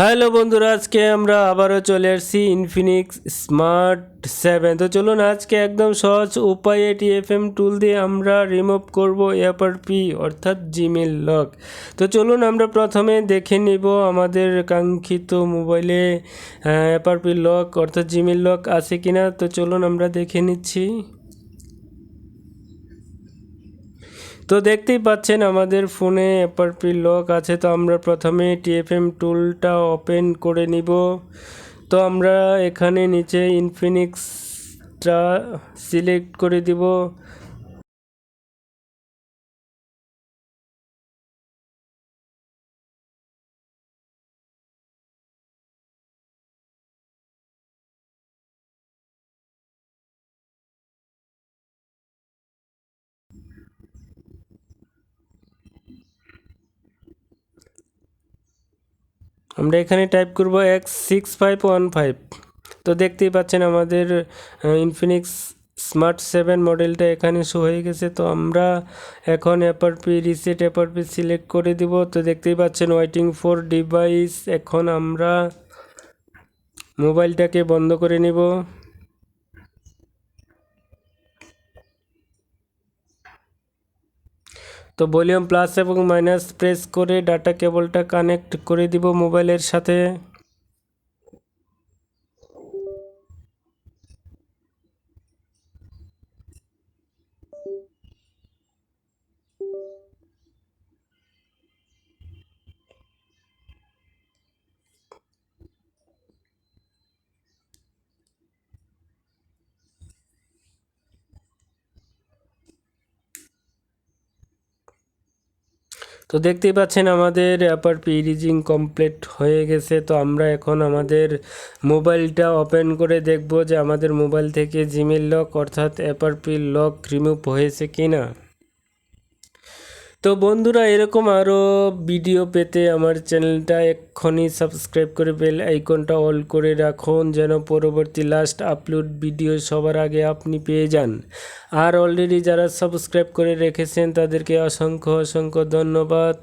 Hello বন্ধুরা, আজকে আমরা আবারও চলে আসছি ইনফিনিক্স স্মার্ট সেভেন তো চলুন, আজকে একদম সহজ উপায়ে টিএফএম টুল দিয়ে আমরা রিমুভ করব পি অর্থাৎ জিমেল লক তো চলুন, আমরা প্রথমে দেখে নিব আমাদের কাঙ্ক্ষিত মোবাইলে এয়ারপার পি লক অর্থাৎ জিমেল লক আছে কিনা। তো চলুন, আমরা দেখে নিচ্ছি। তো দেখতেই পাচ্ছেন আমাদের ফোনে এপারপি লক আছে, তো আমরা প্রথমে টিএফএম টুলটা ওপেন করে নিব। তো আমরা এখানে নিচে ইনফিনিক্সটা সিলেক্ট করে দিব। আমরা এখানে টাইপ করব X six five one five তো দেখতেই পাচ্ছেন আমাদের ইনফিনিক্স স্মার্ট সেভেন মডেলটা এখানে শো হয়ে গেছে। তো আমরা এখন অ্যাপারপি রিসেট অ্যাপারপি সিলেক্ট করে দিব। তো দেখতেই পাচ্ছেন ওয়েটিং ফোর ডিভাইস এখন আমরা মোবাইলটাকে বন্ধ করে নিব। তো ভলিউম প্লাস এবং মাইনাস প্রেস করে ডাটা কেবলটা কানেক্ট করে দিব মোবাইলের সাথে। তো দেখতেই পাচ্ছেন আমাদের অ্যাপার পিরিজিং কমপ্লিট হয়ে গেছে। তো আমরা এখন আমাদের মোবাইলটা ওপেন করে দেখব যে আমাদের মোবাইল থেকে জিমেল লক অর্থাৎ অ্যাপার পি লক রিমুভ হয়েছে কি না তো বন্ধুরা, এরকম আরও ভিডিও পেতে আমার চ্যানেলটা এক্ষুনি সাবস্ক্রাইব করে বেল আইকনটা অল করে রাখুন, যেন পরবর্তী লাস্ট আপলোড ভিডিও সবার আগে আপনি পেয়ে যান। আর অলরেডি যারা সাবস্ক্রাইব করে রেখেছেন, তাদেরকে অসংখ্য অসংখ্য ধন্যবাদ।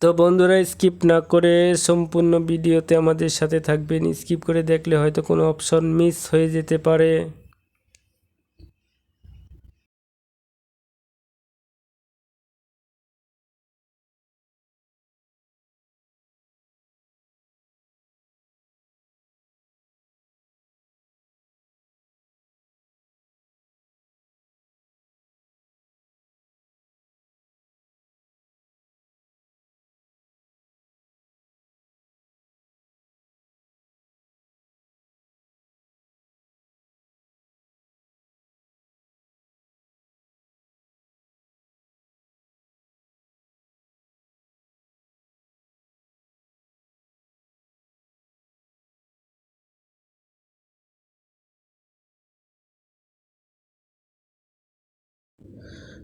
তো বন্ধুরা স্কিপ না করে সম্পূর্ণ ভিডিওতে আমাদের সাথে থাকবেন। স্কিপ করে দেখলে হয়তো কোনো অপশন মিস হয়ে যেতে পারে।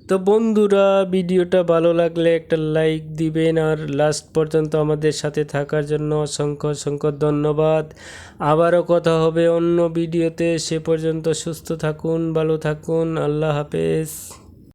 তো বন্ধুরা, ভিডিওটা ভালো লাগলে একটা লাইক দিবেন, আর লাস্ট পর্যন্ত আমাদের সাথে থাকার জন্য অসংখ্য অসংখ্য ধন্যবাদ। আবারও কথা হবে অন্য ভিডিওতে, সে পর্যন্ত সুস্থ থাকুন, ভালো থাকুন, আল্লাহ হাফেজ।